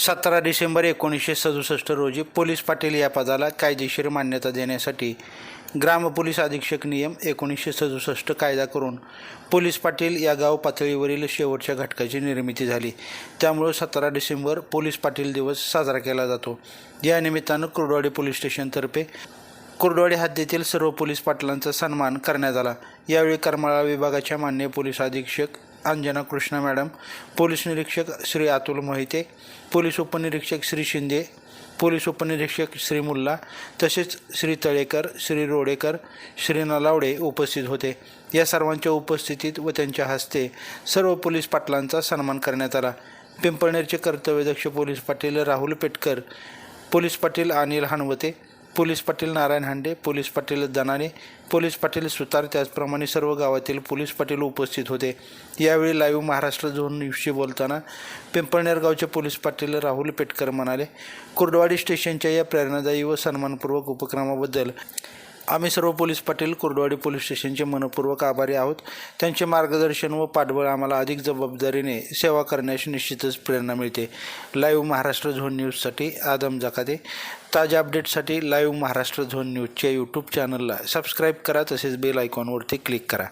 सतरा डिसेंबर एकोणीसशे सदुसष्ट रोजी पोलीस पाटील या पदाला कायदेशीर मान्यता देण्यासाठी ग्राम पोलीस अधीक्षक नियम एकोणीसशे सदुसष्ट कायदा करून पोलीस पाटील या गाव पातळीवरील शेवटच्या घटकाची निर्मिती झाली. त्यामुळं सतरा डिसेंबर पोलीस पाटील दिवस साजरा केला जातो. या निमित्तानं कुर्डवाडी पोलीस स्टेशनतर्फे कुर्डवाडी हद्दीतील सर्व पोलीस पाटलांचा सन्मान करण्यात आला. यावेळी करमाळा विभागाच्या मान्य पोलीस अधीक्षक अंजना कृष्णा मॅडम पोलीस निरीक्षक श्री अतुल मोहिते पोलीस उपनिरीक्षक श्री शिंदे पोलीस उपनिरीक्षक श्री मुल्ला तसेच श्री तळेकर श्री रोडेकर श्री नलावडे उपस्थित होते. या सर्वांच्या उपस्थितीत व त्यांच्या हस्ते सर्व पोलीस पाटलांचा सन्मान करण्यात आला. पिंपळनेरचे कर्तव्यदक्ष police Patil Rahul Petkar police Patil Anil Hanvate police Patil Narayan Hande police Patil Danane police Patil Sutar त्याचप्रमाणे सर्व गावातील पोलीस पाटील उपस्थित होते. यावेळी लाईव्ह महाराष्ट्र झोन न्यूजशी बोलताना पिंपळनेर गावचे पोलीस पाटील राहुल पेटकर म्हणाले कुर्डवाडी स्टेशनच्या या प्रेरणादायी व सन्मानपूर्वक उपक्रमाबद्दल आम्ही सर्व पोलीस पाटील कुर्डवाडी पोलीस स्टेशनचे मनपूर्वक आभारी आहोत. त्यांचे मार्गदर्शन व पाठबळ आम्हाला अधिक जबाबदारीने सेवा करण्याची निश्चितच प्रेरणा मिळते. लाईव्ह महाराष्ट्र झोन न्यूजसाठी आदम जकाते ताज्या अपडेटसाठी लाईव्ह महाराष्ट्र झोन न्यूजच्या यूट्यूब चॅनलला सबस्क्राईब करा तसेच बेल आयकॉनवरती क्लिक करा.